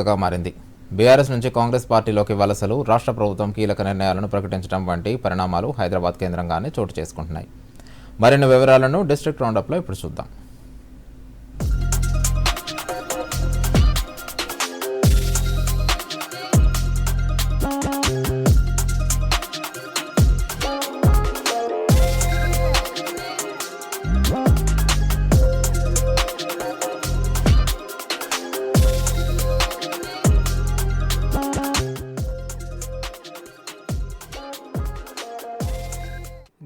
గా మారింది. బీఆర్ఎస్ నుంచి కాంగ్రెస్ పార్టీలోకి వలసలు రాష్ట్ర ప్రభుత్వం కీలక నిర్ణయాలను ప్రకటించడం వంటి పరిణామాలు హైదరాబాద్ కేంద్రంగానే చోటు చేసుకుంటున్నాయి. మరిన్ని వివరాలను డిస్ట్రిక్ట్ రౌండప్లో ఇప్పుడు చూద్దాం.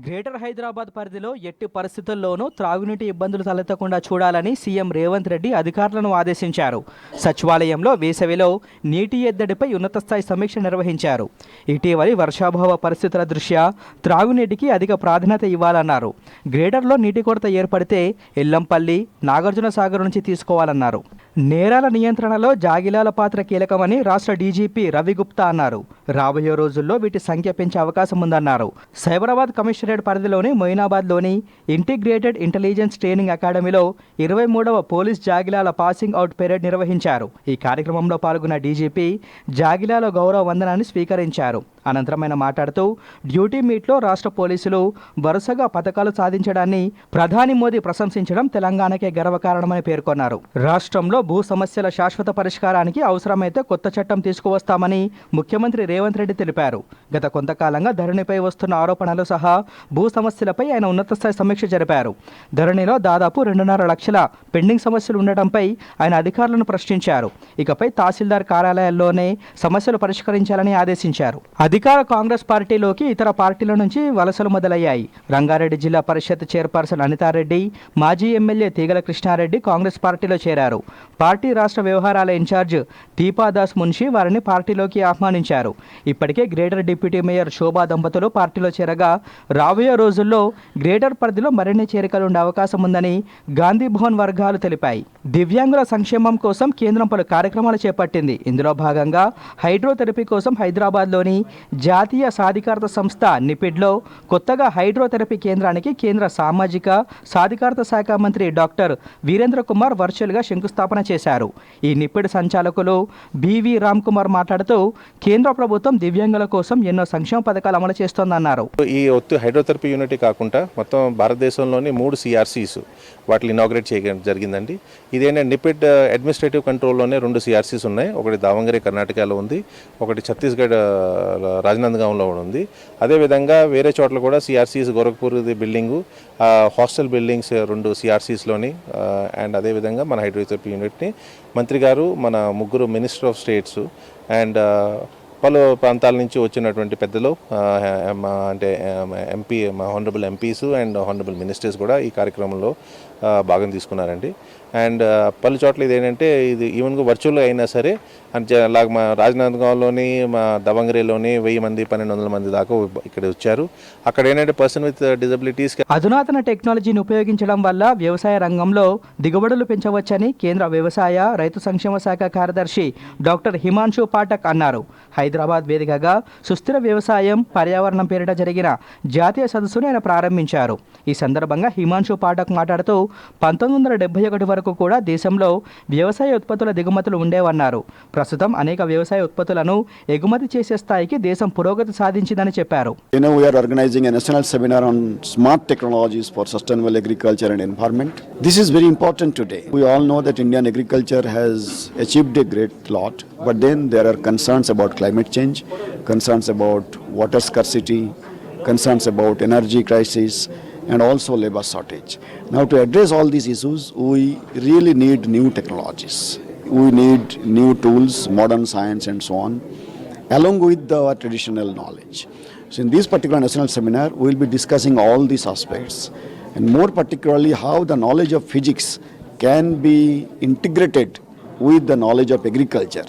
గ్రేటర్ హైదరాబాద్ పరిధిలో ఎట్టి పరిస్థితుల్లోనూ త్రాగునీటి ఇబ్బందులు తలెత్తకుండా చూడాలని సీఎం రేవంత్ రెడ్డి అధికారులను ఆదేశించారు. సచివాలయంలో వేసవిలో నీటి ఎద్దడిపై ఉన్నత స్థాయి సమీక్ష నిర్వహించారు. ఇటీవలి వర్షాభావ పరిస్థితుల దృష్ట్యా త్రాగునీటికి అధిక ప్రాధాన్యత ఇవ్వాలన్నారు. గ్రేటర్లో నీటి కొరత ఏర్పడితే ఎల్లంపల్లి నాగార్జున సాగర్ నుంచి తీసుకోవాలన్నారు. నేరాల నియంత్రణలో జాగిలాల పాత్ర కీలకమని రాష్ట్ర డీజీపీ రవి గుప్తా అన్నారు. రాబోయే రోజుల్లో వీటి సంఖ్య పెంచే అవకాశం ఉందన్నారు. సైబరాబాద్ కమిషనరేట్ పరిధిలోని మొయినాబాద్లోని ఇంటిగ్రేటెడ్ ఇంటెలిజెన్స్ ట్రైనింగ్ అకాడమీలో ఇరవై మూడవ పోలీస్ జాగిలాల పాసింగ్ అవుట్ పెరేడ్ నిర్వహించారు. ఈ కార్యక్రమంలో పాల్గొన్న డీజీపీ జాగిలాల గౌరవ వందనాన్ని స్వీకరించారు. అనంతరం ఆయన మాట్లాడుతూ డ్యూటీ మీట్లో రాష్ట్ర పోలీసులు వరుసగా పథకాలు సాధించడాన్ని ప్రధాని మోదీ ప్రశంసించడం తెలంగాణకే గర్వకారణమని పేర్కొన్నారు. రాష్ట్రంలో భూ సమస్యల శాశ్వత పరిష్కారానికి అవసరమైతే కొత్త చట్టం తీసుకువస్తామని ముఖ్యమంత్రి రేవంత్ రెడ్డి తెలిపారు. గత కొంతకాలంగా ధరణిపై వస్తున్న ఆరోపణలు సహా భూ సమస్యలపై ఆయన ఉన్నతస్థాయి సమీక్ష జరిపారు. ధరణిలో దాదాపు రెండున్నర లక్షల పెండింగ్ సమస్యలు ఉండటంపై ఆయన అధికారులను ప్రశ్నించారు. ఇకపై తహసీల్దార్ కార్యాలయాల్లోనే సమస్యలు పరిష్కరించాలని ఆదేశించారు. అధికార కాంగ్రెస్ పార్టీలోకి ఇతర పార్టీల నుంచి వలసలు మొదలయ్యాయి. రంగారెడ్డి జిల్లా పరిషత్ చైర్పర్సన్ అనితారెడ్డి మాజీ ఎమ్మెల్యే తీగల కృష్ణారెడ్డి కాంగ్రెస్ పార్టీలో చేరారు. పార్టీ రాష్ట్ర వ్యవహారాల ఇన్ఛార్జ్ దీపాదాస్ మున్షి వారిని పార్టీలోకి ఆహ్వానించారు. ఇప్పటికే గ్రేటర్ డిప్యూటీ మేయర్ శోభా దంపతులు పార్టీలో చేరగా రాబోయే రోజుల్లో గ్రేటర్ పరిధిలో మరిన్ని చేరికలు ఉండే అవకాశం ఉందని గాంధీ భవన్ వర్గాలు తెలిపాయి. దివ్యాంగుల సంక్షేమం కోసం కేంద్రం పలు కార్యక్రమాలు చేపట్టింది. ఇందులో భాగంగా హైడ్రోథెరపీ కోసం హైదరాబాద్లోని జాతీయ సాధికారత సంస్థ నిపిడ్లో కొత్తగా హైడ్రోథెరపీ కేంద్రానికి కేంద్ర సామాజిక సాధికారత శాఖ మంత్రి డాక్టర్ వీరేంద్ర కుమార్ వర్చువల్గా శంకుస్థాపన చేశారు. ఈ నిప్పిడి సంచాలకులు బీవీ రామ్ కుమార్ మాట్లాడుతూ కేంద్ర ప్రభుత్వం దివ్యాంగుల కోసం ఎన్నో సంక్షేమ పథకాలు అమలు చేస్తోందన్నారు. ఈ ఒత్తు హైడ్రోథెరపీ యూనిట్ కాకుండా మొత్తం భారతదేశంలోని మూడు సిఆర్సీస్ వాటిని ఇనాగ్రేట్ చేయడం జరిగిందండి. ఇదేంటంటే నిపిడ్ అడ్మినిస్ట్రేటివ్ కంట్రోల్లోనే రెండు సిఆర్సీస్ ఉన్నాయి. ఒకటి దావంగరి కర్ణాటకలో ఉంది. ఒకటి ఛత్తీస్గఢ్ రాజనందగాంలో ఉంది. అదేవిధంగా వేరే చోట్ల కూడా CRCs Gorakhpur building hostel buildings రెండు సిఆర్సీస్లోని అండ్ అదేవిధంగా మన హైడ్రోథెరపీ యూనిట్ని మంత్రి గారు మన ముగ్గురు మినిస్టర్ ఆఫ్ స్టేట్స్ అండ్ పలు ప్రాంతాల నుంచి వచ్చినటువంటి పెద్దలు అంటే ఎంపీ మా honourable MPs and honourable ministers కూడా ఈ కార్యక్రమంలో భాగం తీసుకున్నారండి. అండ్ పలు చోట్ల ఇది ఏంటంటే ఇది ఈవెన్గా వర్చువల్గా అయినా సరే అంటే అలాగ మా రాజనాందగాంలోని మా దవంగరేలోని వెయ్యి మంది పన్నెండు వందల మంది దాకా ఇక్కడ వచ్చారు. అక్కడ ఏంటంటే పర్సన్ విత్ డిజబిలిటీస్ అధునాతన టెక్నాలజీని ఉపయోగించడం వల్ల వ్యవసాయ రంగంలో దిగుబడులు పెంచవచ్చని కేంద్ర వ్యవసాయ రైతు సంక్షేమ శాఖ కార్యదర్శి డాక్టర్ హిమాంశు పాఠక్ అన్నారు. హైదరాబాద్ వేదికగా సుస్థిర వ్యవసాయం పర్యావరణం పేరిట జరిగిన జాతీయ సదస్సును ఆయన ప్రారంభించారు. ఈ సందర్భంగా హిమాంశు పాఠక్ మాట్లాడుతూ పంతొమ్మిది వందల డెబ్బై ఒకటి వరకు వరకు కూడా దేశంలో వ్యవసాయ ఉత్పత్తుల దిగుమతులు ఉండేవన్నారు ప్రస్తుతం అనేక వ్యవసాయ ఉత్పత్తులను ఎగుమతి చేసే స్థాయికి దేశం పురోగతి సాధించిందని చెప్పారు organizing a national seminar on smart technologies for sustainable agriculture and environment. This is very important today. We all know that Indian agriculture has achieved a great lot, but then there are concerns about climate change, concerns about water scarcity, concerns about energy crisis, and also labor shortage. Now, to address all these issues, we really need new technologies. We need new tools, modern science, and so on along with the traditional knowledge. So, in this particular national seminar, we will be discussing all these aspects, and more particularly how the knowledge of physics can be integrated with the knowledge of agriculture.